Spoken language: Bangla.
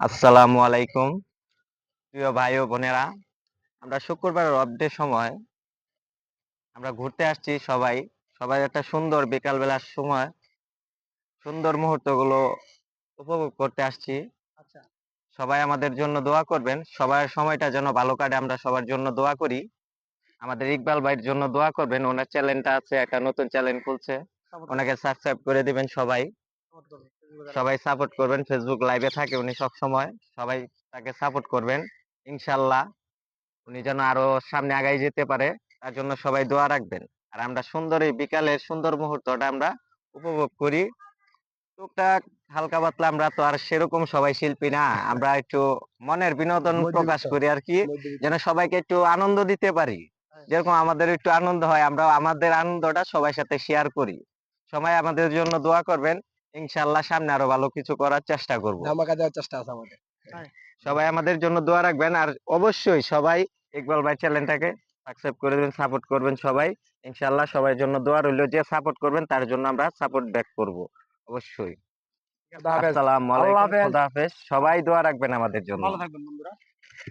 আসসালামু আলাইকুম। প্রিয় ভাই ও বোনেরা আমরা শুক্রবার রবডে সময় আমরা ঘুরতে আসছি সবাই। সবাই একটা সুন্দর বিকাল বেলার সময় সুন্দর মুহূর্তগুলো উপভোগ করতে আসছি। আচ্ছা। সবাই আমাদের জন্য দোয়া করবেন। সবার সময়টা যেন ভালো কাটে আমরা সবার জন্য দোয়া করি। আমাদের ইকবাল ভাইয়ের জন্য দোয়া করবেন। ওনার চ্যানেলটা আছে একটা নতুন চ্যানেল খুলছে। ওনাকে সাবস্ক্রাইব করে দিবেন সবাই। সবাই সাপোর্ট করবেন। ফেসবুক লাইভে থাকে উনি সব সময় সবাই তাকে সাপোর্ট করবেন। ইনশাল্লাহ উনি যেন আরও সামনে আগাই যেতে পারে তার জন্য সবাই দোয়া রাখবেন। আর আমরা সুন্দর এই বিকালের সুন্দর মুহূর্তটা আমরা উপভোগ করি। টুকটাক হালকা পাতলা আমরা তো আর সেরকম সবাই শিল্পী না। আমরা একটু মনের বিনোদন প্রকাশ করি আর কি যেন সবাইকে একটু আনন্দ দিতে পারি। যেরকম আমাদের একটু আনন্দ হয় আমরা আমাদের আনন্দটা সবার সাথে শেয়ার করি। সবাই আমাদের জন্য দোয়া করবেন। ইনশাল্লাহ সামনে আরও ভালো কিছু করার চেষ্টা করব। ধামাকা দেওয়ার চেষ্টা আছে আমাদের। সবাই আমাদের জন্য দোয়া রাখবেন আর অবশ্যই সবাই ইকবাল ভাই চ্যানেলটাকে সাবস্ক্রাইব করে দেবেন সাপোর্ট করবেন সবাই। ইনশাল্লাহ সবার জন্য দোয়া রইল যে সাপোর্ট করবেন তার জন্য আমরা সাপোর্ট ব্যাক করব অবশ্যই। আসসালামু আলাইকুম খোদা হাফেজ। সবাই দোয়া রাখবেন আমাদের জন্য। ভালো থাকবেন বন্ধুরা।